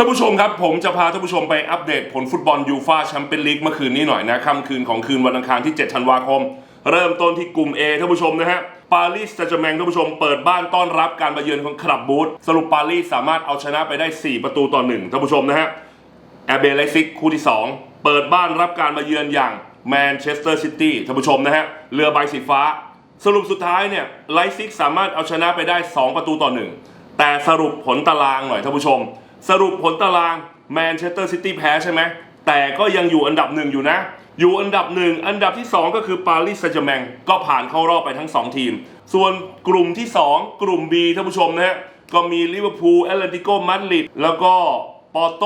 ท่านผู้ชมครับผมจะพาท่านผู้ชมไปอัปเดตผลฟุตบอลยูฟ่าแชมเปี้ยนลีกเมื่อคืนนี้หน่อยนะค่ำคืนของคืนวันอังคารที่ 7 ธันวาคม เริ่มต้นที่กลุ่ม A ท่านผู้ชมนะฮะปารีสแซงต์แชร์แมงท่านผู้ชมเปิดบ้านต้อนรับการมาเยือนของคลับบูธสรุปปารีสสามารถเอาชนะไปได้ 4 ประตูต่อหนึ่งท่านผู้ชมนะฮะแอร์เบลไลซิกคู่ที่ 2 เปิดบ้านรับการมาเยือนอย่างแมนเชสเตอร์ซิตี้ท่านผู้ชมนะฮะเรือใบสีฟ้า สรุปสุดท้ายเนี่ยไลซิกสามารถเอาชนะไปได้ 2 ประตูต่อ 1 แต่สรุปผลตารางหน่อยท่านผู้ชม สรุปผลตารางแมนเชสเตอร์ซิตี้แพ้ใช่ไหม แต่ก็ยังอยู่อันดับหนึ่งอยู่นะ อยู่อันดับหนึ่งอันดับที่ 2 ก็คือปารีสแซงต์แชร์แมงก็ผ่านเข้ารอบไปทั้ง 2 ทีม ส่วนกลุ่มที่ 2 กลุ่ม B ท่านผู้ชมนะฮะก็มีลิเวอร์พูลแอตเลติโกมาดริดแล้วก็ปอร์โต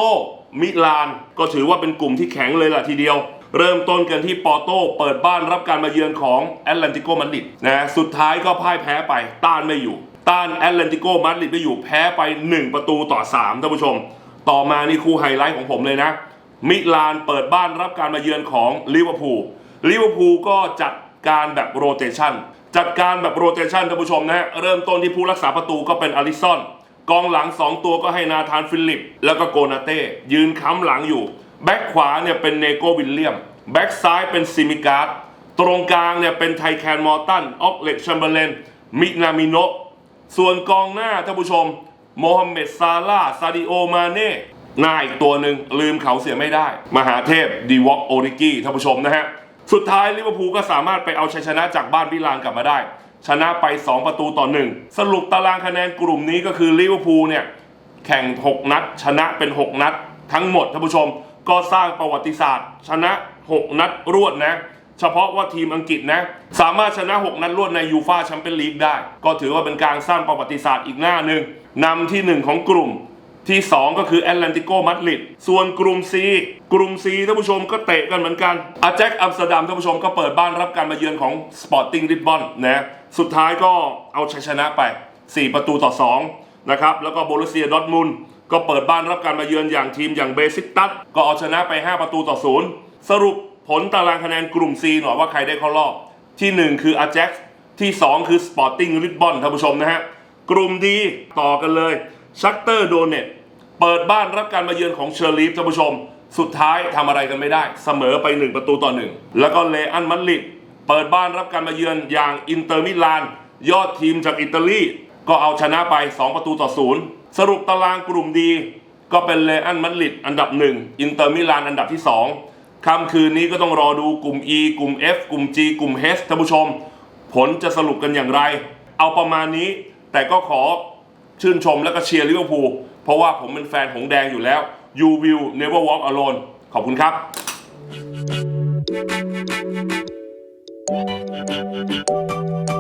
มิลาน ก็ถือว่าเป็นกลุ่มที่แข็งเลยล่ะทีเดียว เริ่มต้นกันที่ปอร์โตเปิดบ้านรับการมาเยือนของแอตเลติโกมาดริดนะสุดท้ายก็พ่ายแพ้ไปต้านไม่อยู่ ต้านแอตเลติโกมาดริดไม่อยู่แพ้ไป 1 ประตูต่อ3ท่านผู้ชม ต่อมานี่คู่ไฮไลท์ของผมเลยนะ มิลานเปิดบ้านรับการมาเยือนของลิเวอร์พูลลิเวอร์พูลก็จัดการแบบโรเตชันจัดการแบบโรเตชันท่านผู้ชมนะฮะเริ่มต้นที่ผู้รักษาประตูก็เป็นอลิซอนกองหลัง 2 ตัวก็ให้นาธานฟิลิป แล้วก็โกนาเต้ ยืนค้ำหลังอยู่ แบ็คขวาเนี่ยเป็นเนโกวิลเลียม แบ็คซ้ายเป็นซิมิการ์ตรงกลางเนี่ยเป็นไทแคนมอร์ตันออกเล็กแชมเบอร์เลนมินามิโนะ ส่วนกองหน้าท่านผู้ชมโมฮัมเหม็ดซาลาซาดิโอมาเน่หน้าอีกตัวหนึ่งลืมเขาเสียไม่ได้ มหาเทพดีวอกโอริกี้ท่านผู้ชมนะฮะ สุดท้ายลิเวอร์พูลก็สามารถไปเอาชัยชนะจากบ้านมิลานกลับมาได้ ชนะไป 2 ประตูต่อ 1 สรุปตารางคะแนนกลุ่มนี้ก็คือลิเวอร์พูลเนี่ยแข่ง 6 นัด ชนะเป็น 6 นัด ทั้งหมดท่านผู้ชมก็สร้างประวัติศาสตร์ ชนะ 6 นัดรวดนะ เฉพาะว่าทีมอังกฤษนะ สามารถชนะ 6 นัดรวดในยูฟาแชมเปี้ยนลีกได้ ก็ถือว่าเป็นการสร้างประวัติศาสตร์อีกหน้าหนึ่งนำที่ 1 ของกลุ่มที่ 2 ก็คือแอตแลนติโกมาดริดส่วนกลุ่ม C กลุ่ม C ท่านผู้ชมก็เตะกันเหมือนกันอาแจ็คอัมสเตอร์ดัมท่านผู้ชมก็เปิดบ้านรับการมาเยือนของสปอร์ติ้งริบบอนนะสุดท้ายก็เอาชัยชนะไป 4 ประตูต่อ2นะครับแล้วก็โบรุสเซียดอทมุนก็เปิดบ้านรับการมาเยือนอย่างทีมอย่างเบซิตัสก็เอาชนะไป 5 ประตูต่อ 0 สรุป ผลตารางคะแนนกลุ่ม C หน่อยว่าใครได้เข้ารอบ ที่ 1 คืออาแจ็คที่ 2 คือสปอร์ติ้งริบบอนท่านผู้ชมนะฮะ กลุ่มดีต่อกันเลยชักเตอร์โดเนตเปิดบ้านรับการมาเยือนของเชอร์ลีฟท่านผู้ชม สุดท้ายทำอะไรกันไม่ได้ เสมอไป 1 ประตูต่อ 1 แล้วก็เลอันมัดริดเปิดบ้านรับการมาเยือนอย่างอินเตอร์มิลาน ยอดทีมจากอิตาลีก็เอาชนะไป 2 ประตูต่อ0สรุปตารางกลุ่มดี ก็เป็นเลอันมัดริดอันดับ 1 อินเตอร์มิลานอันดับที่ 2 ค่ำคืนนี้ก็ต้องรอดูกลุ่ม E กลุ่ม F กลุ่ม G กลุ่ม H ท่านผู้ชม ผลจะสรุปกันอย่างไร เอาประมาณนี้ แต่ก็ขอชื่นชมและก็เชียร์ลิเวอร์พูลเพราะว่าผมเป็นแฟนหงแดงอยู่แล้ว You will never walk alone ขอบคุณครับ Thank